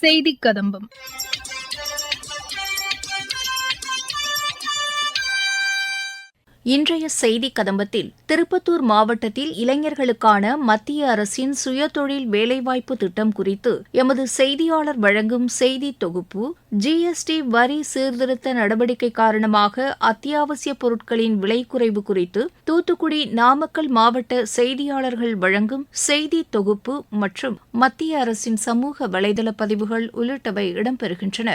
செய்தி கதம்பம். இன்றைய செய்தி கதம்பத்தில் திருப்பத்தூர் மாவட்டத்தில் இளைஞர்களுக்கான மத்திய அரசின் சுயதொழில் வேலைவாய்ப்பு திட்டம் குறித்து எமது செய்தியாளர் வழங்கும் செய்தி தொகுப்பு ஜிஎஸ்டி வரி சீர்திருத்த நடவடிக்கை காரணமாக அத்தியாவசிய பொருட்களின் விலை குறைவு குறித்து தூத்துக்குடி நாமக்கல் மாவட்ட செய்தியாளர்கள் வழங்கும் செய்தி தொகுப்பு மற்றும் மத்திய அரசின் சமூக வலைதள பதிவுகள் உள்ளிட்டவை இடம்பெறுகின்றன.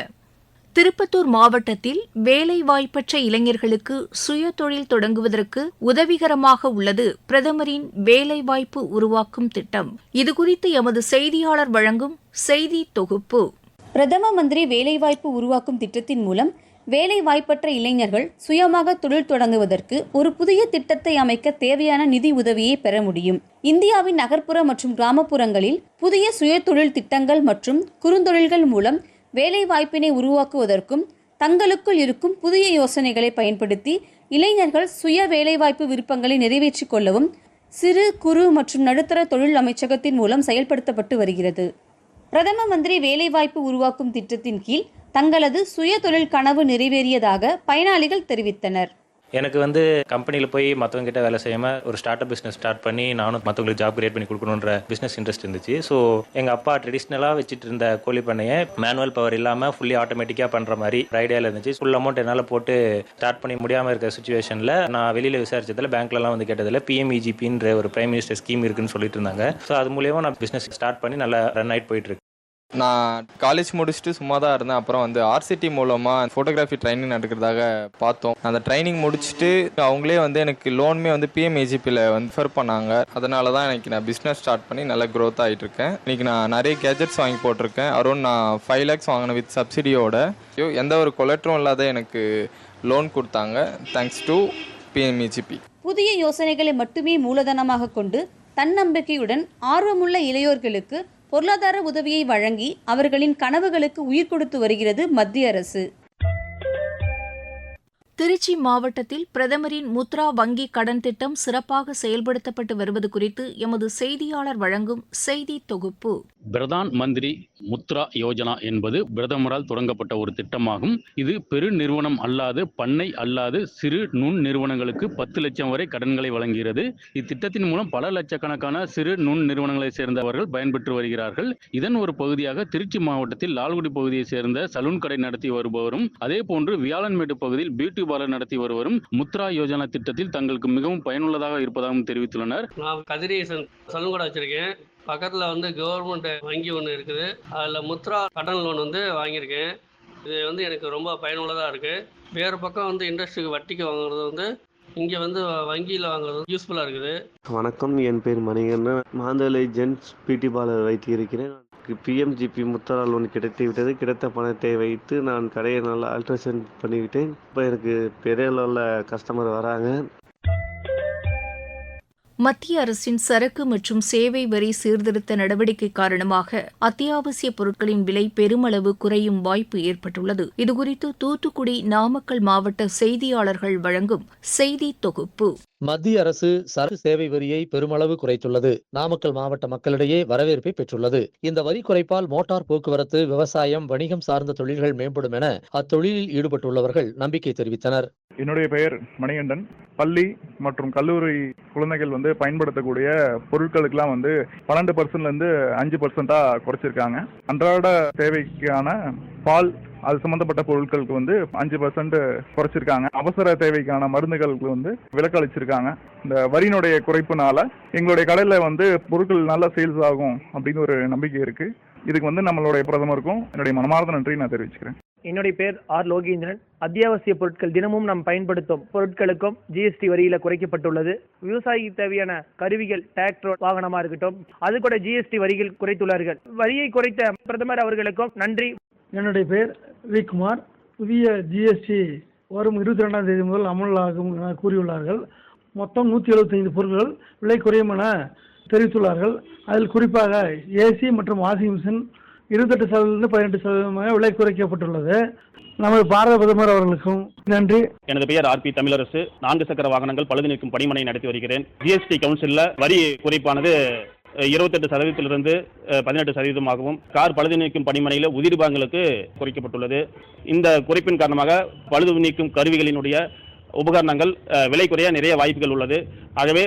திருப்பத்தூர் மாவட்டத்தில் வேலைவாய்ப்பற்ற இளைஞர்களுக்கு சுயதொழில் தொடங்குவதற்கு உதவிகரமாக உள்ளது பிரதமரின் வேலைவாய்ப்பு உருவாக்கும் திட்டம். இதுகுறித்து எமது செய்தியாளர் வழங்கும் செய்தி தொகுப்பு. பிரதம மந்திரி வேலைவாய்ப்பு உருவாக்கும் திட்டத்தின் மூலம் வேலைவாய்ப்பற்ற இளைஞர்கள் சுயமாக தொழில் தொடங்குவதற்கு ஒரு புதிய திட்டத்தை அமைக்க தேவையான நிதி உதவியை பெற முடியும். இந்தியாவின் நகர்ப்புற மற்றும் கிராமப்புறங்களில் புதிய சுயதொழில் திட்டங்கள் மற்றும் குறுந்தொழில்கள் மூலம் வேலைவாய்ப்பினை உருவாக்குவதற்கும் தங்களுக்குள் இருக்கும் புதிய யோசனைகளை பயன்படுத்தி இளைஞர்கள் சுய வேலைவாய்ப்பு விருப்பங்களை நிறைவேற்றிக் கொள்ளவும் சிறு குறு மற்றும் நடுத்தர தொழில் அமைச்சகத்தின் மூலம் செயல்படுத்தப்பட்டு வருகிறது. பிரதம மந்திரி வேலைவாய்ப்பு உருவாக்கும் திட்டத்தின் கீழ் தங்களது சுய தொழில் கனவு நிறைவேறியதாக பயனாளிகள் தெரிவித்தனர். எனக்கு வந்து கம்பெனியில் போய் மற்றவங்க கிட்ட வேலை செய்யாமல் ஒரு ஸ்டார்ட் அப் பிஸ்னஸ் ஸ்டார்ட் பண்ணி நானும் மற்றவங்களுக்கு ஜாப் கிரியேட் பண்ணி கொடுக்கணுன்ற பிஸ்னஸ் இன்ட்ரெஸ்ட் இருந்துச்சு. ஸோ எங்கள் அப்பா ட்ரெடிஷ்னலாக வச்சுட்டு இருந்த கோழி பண்ணையை மேனுவல் பவர் இல்லாமல் ஃபுல்லி ஆட்டோமேட்டிக்காக பண்ணுற மாதிரி ஐடியாவில் இருந்துச்சு. ஃபுல் அமௌண்ட் என்னால் போட்டு ஸ்டார்ட் பண்ணி முடியாமல் இருக்கிற சுச்சுவேஷனில் நான் வெளியில் விசாரிச்சதில் பேங்க்லலாம் வந்து கேட்டதில் பிஎம்இஜிபின்ற ஒரு பிரைம் மினிஸ்டர் ஸ்கீம் இருக்குன்னு சொல்லிட்டு இருந்தாங்க. ஸோ அது மூலியமாக நான் பிஸ்னஸ் ஸ்டார்ட் பண்ணி நல்லா ரன் ஆகிட்டு போயிட்டு நான் காலேஜ் முடிச்சுட்டு சும்மா தான் இருந்தேன். அப்புறம் வந்து ஆர்சிடி மூலமாக ஃபோட்டோகிராஃபி ட்ரைனிங் நடக்கிறதாக பார்த்தோம். அந்த ட்ரைனிங் முடிச்சுட்டு அவங்களே வந்து எனக்கு லோனுமே வந்து பிஎம்ஏஜிபியில் வந்து ஃபர் பண்ணாங்க. அதனால தான் எனக்கு நான் பிஸ்னஸ் ஸ்டார்ட் பண்ணி நல்லா க்ரோத் ஆகிட்டு இருக்கேன். இன்னைக்கு நான் நிறைய கேஜெட்ஸ் வாங்கி போட்டிருக்கேன். அரௌண்ட் நான் ஃபைவ் லேக்ஸ் வாங்கினேன் வித் சப்சிடியோட எந்த ஒரு கொலட்ரும் இல்லாத எனக்கு லோன் கொடுத்தாங்க. தேங்க்ஸ் டு பிஎம்ஏஜிபி புதிய யோசனைகளை மட்டுமே மூலதனமாக கொண்டு தன்னம்பிக்கையுடன் ஆர்வமுள்ள இளையோர்களுக்கு பொருளாதார உதவியை வழங்கி அவர்களின் கனவுகளுக்கு உயிர் கொடுத்து வருகிறது மத்திய அரசு. திருச்சி மாவட்டத்தில் பிரதமரின் முத்ரா வங்கி கடன் திட்டம் சிறப்பாக செயல்படுத்தப்பட்டு வருவது குறித்து எமது செய்தியாளர் வழங்கும் செய்தி தொகுப்பு. பிரதான் மந்திரி முத்ரா யோஜனா என்பது பிரதமரால் தொடங்கப்பட்ட ஒரு திட்டமாகும். இது பெரு நிறுவனம் அல்லாது பண்ணை அல்லாது சிறு நுண் நிறுவனங்களுக்கு பத்து லட்சம் வரை கடன்களை வழங்குகிறது. இத்திட்டத்தின் மூலம் பல லட்சக்கணக்கான சிறு நுண் நிறுவனங்களை சேர்ந்தவர்கள் பயன்பெற்று வருகிறார்கள். இதன் ஒரு பகுதியாக திருச்சி மாவட்டத்தில் லால்குடி பகுதியை சேர்ந்த சலூன் கடை நடத்தி வருபவரும் அதே போன்று வியாழன்மேடு பகுதியில் பியூட்டி பார்லர் நடத்தி வருவரும் முத்ரா யோஜனா திட்டத்தில் தங்களுக்கு மிகவும் பயனுள்ளதாக இருப்பதாகவும் தெரிவித்துள்ளனர். நான் கதிரேசன் சலூன் கடை வச்சுருக்கேன். பக்கத்தில் வந்து கவர்மெண்ட் வங்கி ஒன்று இருக்குது. அதில் முத்ரா கடன் லோன் வந்து வாங்கியிருக்கேன். இது வந்து எனக்கு ரொம்ப பயனுள்ளதாக இருக்குது வேறு பக்கம் வந்து இண்டஸ்ட்ரிக்கு வட்டிக்கு வாங்குறது வந்து இங்கே வந்து வங்கியில் வாங்குறது யூஸ்ஃபுல்லாக இருக்குது. வணக்கம். என் பேர் மணிகண்டன். மாந்தலை ஜென்ஸ் பியூட்டி பார்லர் வைத்திருக்கிறேன். பிஎம்ஜிபி முத்தரா லோன் கிடைத்துவிட்டது கிடைத்த பணத்தை வைத்து நான் கடையை நல்லா ஆல்ட்ரேஷன் பண்ணிவிட்டேன். இப்போ எனக்கு பெரிய அளவில் கஸ்டமர் வராங்க. மத்திய அரசின் சரக்கு மற்றும் சேவை வரி சீர்திருத்த நடவடிக்கை காரணமாக அத்தியாவசிய பொருட்களின் விலை பெருமளவு குறையும் வாய்ப்பு ஏற்பட்டுள்ளது. இதுகுறித்து தூத்துக்குடி நாமக்கல் மாவட்ட செய்தியாளர்கள் வழங்கும் செய்தி தொகுப்பு. மத்திய அரசு சரக்கு சேவை வரியை பெருமளவு குறைத்துள்ளது. நாமக்கல் மாவட்ட மக்களிடையே வரவேற்பை பெற்றுள்ளது. இந்த வரி குறைப்பால் மோட்டார் போக்குவரத்து விவசாயம் வணிகம் சார்ந்த தொழில்கள் மேம்படும் என அத்தொழிலில் ஈடுபட்டுள்ளவர்கள் நம்பிக்கை தெரிவித்தனர். என்னுடைய பெயர் மணிகண்டன். பள்ளி மற்றும் கல்லூரி குழந்தைகள் வந்து பயன்படுத்தக்கூடிய பொருட்களுக்கெல்லாம் வந்து பன்னெண்டு பர்சன்ட்லேருந்து அஞ்சு பர்சன்ட்டாக குறைச்சிருக்காங்க. அன்றாட தேவைக்கான பால் அது சம்பந்தப்பட்ட பொருட்களுக்கு வந்து அஞ்சு பர்சன்ட் குறைச்சிருக்காங்க. அவசர தேவைக்கான மருந்துகளுக்கு வந்து விலக்கு அளிச்சிருக்காங்க இந்த வரியினுடைய குறைப்புனால எங்களுடைய கடையில வந்து பொருட்கள் நல்லா சேல்ஸ் ஆகும் அப்படின்னு ஒரு நம்பிக்கை இருக்கு. இதுக்கு வந்து நம்மளுடைய பிரதமருக்கும் என்னுடைய மனமார்ந்த நன்றி நான் தெரிவிச்சுக்கிறேன். என்னுடைய பேர் ஆர் லோகேந்திரன். அத்தியாவசிய பொருட்கள் தினமும் நாம் பயன்படுத்தும் பொருட்களுக்கும் ஜிஎஸ்டி வரியில குறைக்கப்பட்டுள்ளது. விவசாயிக்கு தேவையான கருவிகள் டிராக்டர் வாகனமா இருக்கட்டும் அது கூட ஜிஎஸ்டி வரிகள் குறைத்துள்ளார்கள். வரியை குறைத்த பிரதமர் அவர்களுக்கும் நன்றி. என்னுடைய பெயர் வி குமார் புதிய ஜிஎஸ்டி வரும் இருபத்தி ரெண்டாம் தேதி முதல் அமலாகும் என கூறியுள்ளார்கள். மொத்தம் நூற்றி எழுபத்தைந்து பொருட்கள் விலை குறையும் என தெரிவித்துள்ளார்கள். அதில் குறிப்பாக ஏசி மற்றும் வாஷிங் மிஷின் இருபத்தெட்டு சதவீதம் பதினெட்டு சதவீதமாக விலை குறைக்கப்பட்டுள்ளது. நமது பாரத பிரதமர் அவர்களுக்கும் நன்றி. எனது பெயர் ஆர் பி தமிழரசு. நான்கு சக்கர வாகனங்கள் பழுது நீக்கும் பணிமனை நடத்தி வருகிறேன். ஜிஎஸ்டி கவுன்சிலில் வரி குறைப்பானது இருபத்தெட்டு சதவீதத்திலிருந்து பதினெட்டு சதவீதமாகவும் கார் பழுது நீக்கும் பணிமனையில் உதிரி பாகங்களுக்கு குறைக்கப்பட்டுள்ளது. இந்த குறைப்பின் காரணமாக பழுது நீக்கும் கருவிகளினுடைய உபகரணங்கள் விலை குறைய நிறைய வாய்ப்புகள் உள்ளது. ஆகவே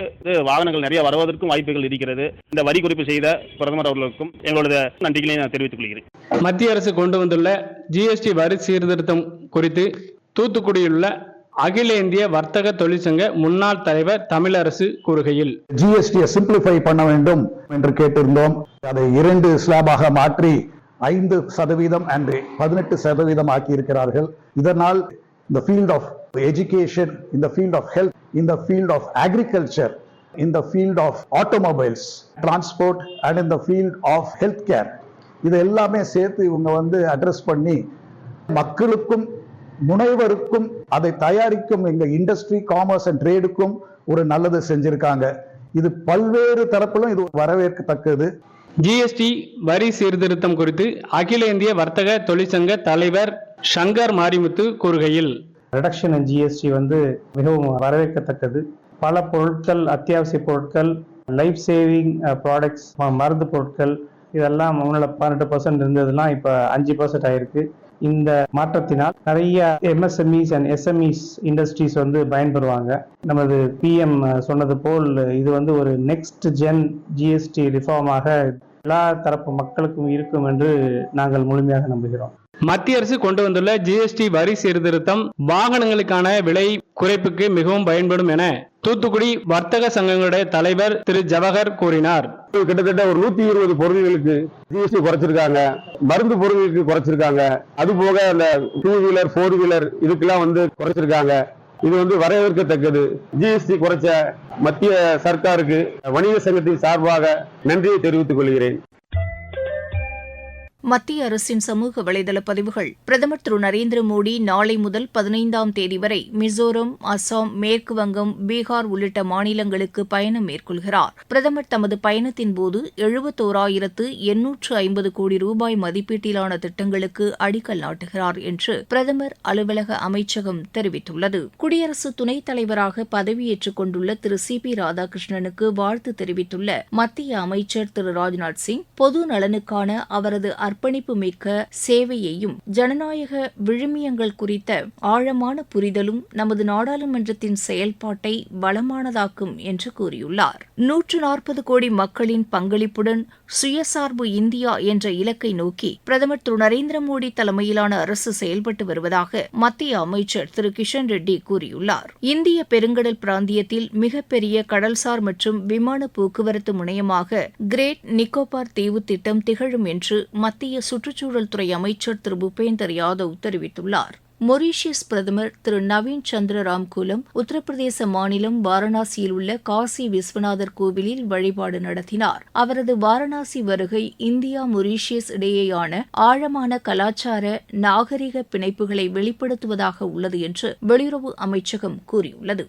வாகனங்கள் நிறைய வருவதற்கும் வாய்ப்புகள் இருக்கிறது. இந்த வரி குறிப்பு செய்த பிரதமர் அவர்களுக்கும் எங்களது நன்றிகளை நான் தெரிவித்துக் கொள்கிறேன். மத்திய அரசு கொண்டு வந்துள்ள ஜிஎஸ்டி வரி சீர்திருத்தம் குறித்து தூத்துக்குடியில் உள்ள அகில இந்திய வர்த்தக தொழிற்சங்க முன்னாள் தலைவர் தமிழரசு கூறுகையில் ஜிஎஸ்டியை சிம்பிளிஃபை பண்ண வேண்டும் என்று கேட்டிருந்தோம். அதை இரண்டு ஸ்லாபாக மாற்றி ஐந்து சதவீதம் அண்ட் பதினெட்டு சதவீதம் ஆக்கி இருக்கிறார்கள் இதனால் இந்த ஃபீல்ட் ஆஃப் எஜுகேஷன் இந்த ஃபீல்ட் ஆஃப் ஹெல்த் இந்த ஃபீல்ட் ஆஃப் அக்ரிகல்ச்சர் இந்த field of automobiles transport and இந்த ஃபீல்ட் ஆஃப் ஹெல்த் கேர் இது எல்லாமே சேர்த்து இவங்க வந்து அட்ரஸ் பண்ணி மக்களுக்கும் முனைவருக்கும் அதை தயாரிக்கும் எங்க இண்டஸ்ட்ரி காமர்ஸ் அண்ட் ட்ரேடுக்கும் ஒரு நல்லது செஞ்சிருக்காங்க. இது பல்வேறு தரப்பிலும் இது வரவேற்கத்தக்கது. ஜிஎஸ்டி வரி சீர்திருத்தம் குறித்து அகில இந்திய வர்த்தக தொழிற்சங்க தலைவர் சங்கர் மாரிமுத்து கூறுகையில் ரிடக்ஷன் இன் ஜிஎஸ்டி வந்து மிகவும் வரவேற்கத்தக்கது. பல பொருட்கள் அத்தியாவசிய பொருட்கள் லைஃப் சேவிங் ப்ராடக்ட்ஸ் மருந்து பொருட்கள் இதெல்லாம் முன்னில் பன்னெண்டு பர்சன்ட் இருந்ததுலாம் இப்போ அஞ்சு பர்சன்ட் ஆயிருக்கு. இந்த மாற்றத்தினால் நிறைய எம்எஸ்எம்இஸ் அண்ட் எஸ்எம்இஸ் இண்டஸ்ட்ரீஸ் வந்து பயன்பெறுவாங்க. நமது பிஎம் சொன்னது போல் இது வந்து ஒரு நெக்ஸ்ட் ஜென் ஜிஎஸ்டி ரிஃபார்மாக எல்லா தரப்பு மக்களுக்கும் இருக்கும் என்று நாங்கள் முழுமையாக நம்புகிறோம். மத்திய அரசு கொண்டு வந்துள்ள ஜிஎஸ்டி வரி சீர்திருத்தம் வாகனங்களுக்கான விலை குறைப்புக்கு மிகவும் பயன்படும் என தூத்துக்குடி வர்த்தக சங்கங்களுடைய தலைவர் திரு ஜவஹர் கூறினார். கிட்டத்தட்ட ஒரு நூத்தி இருபது பொருள்களுக்கு ஜிஎஸ்டி குறைச்சிருக்காங்க. மருந்து பொருள்களுக்கு குறைச்சிருக்காங்க. அது போக அந்த டூ வீலர் ஃபோர் வீலர் இதுக்கெல்லாம் வந்து குறைச்சிருக்காங்க. இது வந்து வரவேற்கத்தக்கது. ஜிஎஸ்டி குறைச்ச மத்திய சர்க்காருக்கு வணிக சங்கத்தின் சார்பாக நன்றியை தெரிவித்துக் கொள்கிறேன். மத்திய அரசின் சமூக வலைதள பதிவுகள். பிரதமர் திரு நரேந்திர மோடி நாளை முதல் பதினைந்தாம் தேதி வரை மிசோரம் அசாம் மேற்கு வங்கம் பீகார் உள்ளிட்ட மாநிலங்களுக்கு பயணம் மேற்கொள்கிறார். பிரதமர் தமது பயணத்தின் போது எழுபத்தோராயிரத்து எண்ணூற்று ஐம்பது கோடி ரூபாய் மதிப்பீட்டிலான திட்டங்களுக்கு அடிக்கல் நாட்டுகிறார் என்று பிரதமர் அலுவலக அமைச்சகம் தெரிவித்துள்ளது. குடியரசு துணைத் தலைவராக பதவியேற்றுக் கொண்டுள்ள திரு சி பி ராதாகிருஷ்ணனுக்கு வாழ்த்து தெரிவித்துள்ள மத்திய அமைச்சர் திரு ராஜ்நாத் சிங் பொது நலனுக்கான அவரது அர்ப்பணிப்பு மிக்க சேவையையும் ஜனநாயக விழுமியங்கள் குறித்த ஆழமான புரிதலும் நமது நாடாளுமன்றத்தின் செயல்பாட்டை வளமானதாக்கும் என்று கூறியுள்ளார். நூற்று நாற்பது கோடி மக்களின் பங்களிப்புடன் சுயசார்பு இந்தியா என்ற இலக்கை நோக்கி பிரதமர் திரு நரேந்திர மோடி தலைமையிலான அரசு செயல்பட்டு வருவதாக மத்திய அமைச்சர் திரு கிஷன் ரெட்டி கூறியுள்ளார். இந்திய பெருங்கடல் பிராந்தியத்தில் மிகப்பெரிய கடல்சார் மற்றும் விமான போக்குவரத்து முனையமாக கிரேட் நிக்கோபார் தீவு திட்டம் திகழும் என்று மத்திய சுற்றுச்சூழல் துறை அமைச்சர் திரு. பூபேந்தர் யாதவ் தெரிவித்துள்ளார். மொரீஷியஸ் பிரதமர் திரு. நவீன் சந்திர ராம்கூலம் உத்தரப்பிரதேச மாநிலம் வாரணாசியில் உள்ள காசி விஸ்வநாதர் கோவிலில் வழிபாடு நடத்தினார். அவரது வாரணாசி வருகை இந்தியா மொரீஷியஸ் இடையேயான ஆழமான கலாச்சார நாகரிக பிணைப்புகளை வெளிப்படுத்துவதாக உள்ளது என்று வெளியுறவு அமைச்சகம் கூறியுள்ளது.